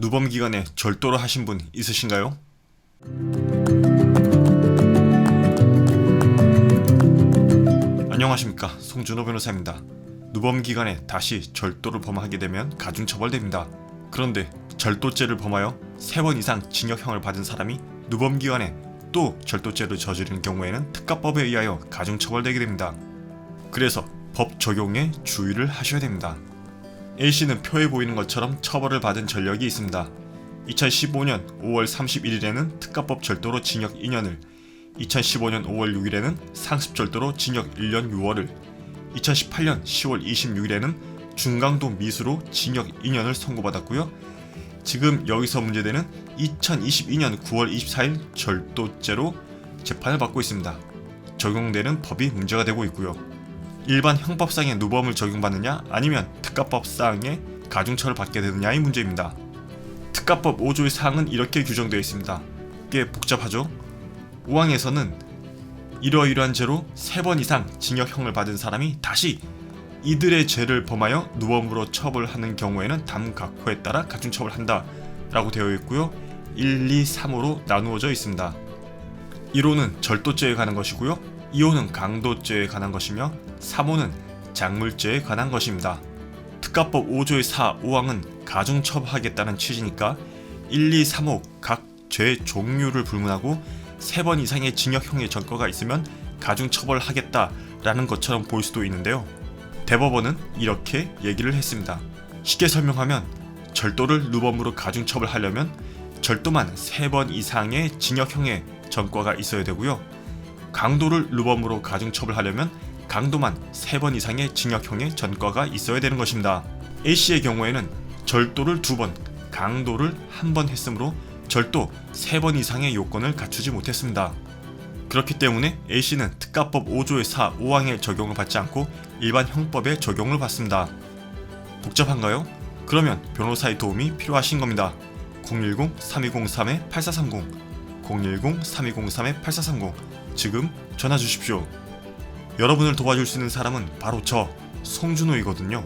누범 기간에 절도를 하신 분 있으신가요? 안녕하십니까 송준호 변호사입니다. 누범 기간에 다시 절도를 범하게 되면 가중처벌됩니다. 그런데 절도죄를 범하여 3번 이상 징역형을 받은 사람이 누범 기간에 또 절도죄를 저지른 경우에는 특가법에 의하여 가중처벌되게 됩니다. 그래서 법 적용에 주의를 하셔야 됩니다. A씨는 표에 보이는 것처럼 처벌을 받은 전력이 있습니다. 2015년 5월 31일에는 특가법 절도로 징역 2년을, 2015년 5월 6일에는 상습절도로 징역 1년 6월을, 2018년 10월 26일에는 중강도 미수로 징역 2년을 선고받았고요. 지금 여기서 문제되는 2022년 9월 24일 절도죄로 재판을 받고 있습니다. 적용되는 법이 문제가 되고 있고요. 일반 형법상의 누범을 적용받느냐 아니면 특가법상의 가중처를 받게 되느냐의 문제입니다. 특가법 5조의 사항은 이렇게 규정되어 있습니다. 꽤 복잡하죠? 5항에서는 이러이러한 죄로 3번 이상 징역형을 받은 사람이 다시 이들의 죄를 범하여 누범으로 처벌하는 경우에는 다음 각호에 따라 가중 처벌한다 라고 되어 있고요. 1, 2, 3호로 나누어져 있습니다. 1호는 절도죄에 관한 것이고요. 2호는 강도죄에 관한 것이며 3호는 작물죄에 관한 것입니다. 특가법 5조의 4, 5항은 가중처벌하겠다는 취지니까 1, 2, 3호 각죄 종류를 불문하고 3번 이상의 징역형의 전과가 있으면 가중처벌하겠다라는 것처럼 보일 수도 있는데요. 대법원은 이렇게 얘기를 했습니다. 쉽게 설명하면 절도를 누범으로 가중처벌하려면 절도만 3번 이상의 징역형의 전과가 있어야 되고요. 강도를 누범으로 가중처벌하려면 강도만 3번 이상의 징역형의 전과가 있어야 되는 것입니다. A씨의 경우에는 절도를 2번, 강도를 한번 했으므로 절도 3번 이상의 요건을 갖추지 못했습니다. 그렇기 때문에 A씨는 특가법 5조의 4, 5항의 적용을 받지 않고 일반 형법의 적용을 받습니다. 복잡한가요? 그러면 변호사의 도움이 필요하신 겁니다. 010-3203-8430 010-3203-8430 지금 전화 주십시오. 여러분을 도와줄 수 있는 사람은 바로 저 송준호이거든요.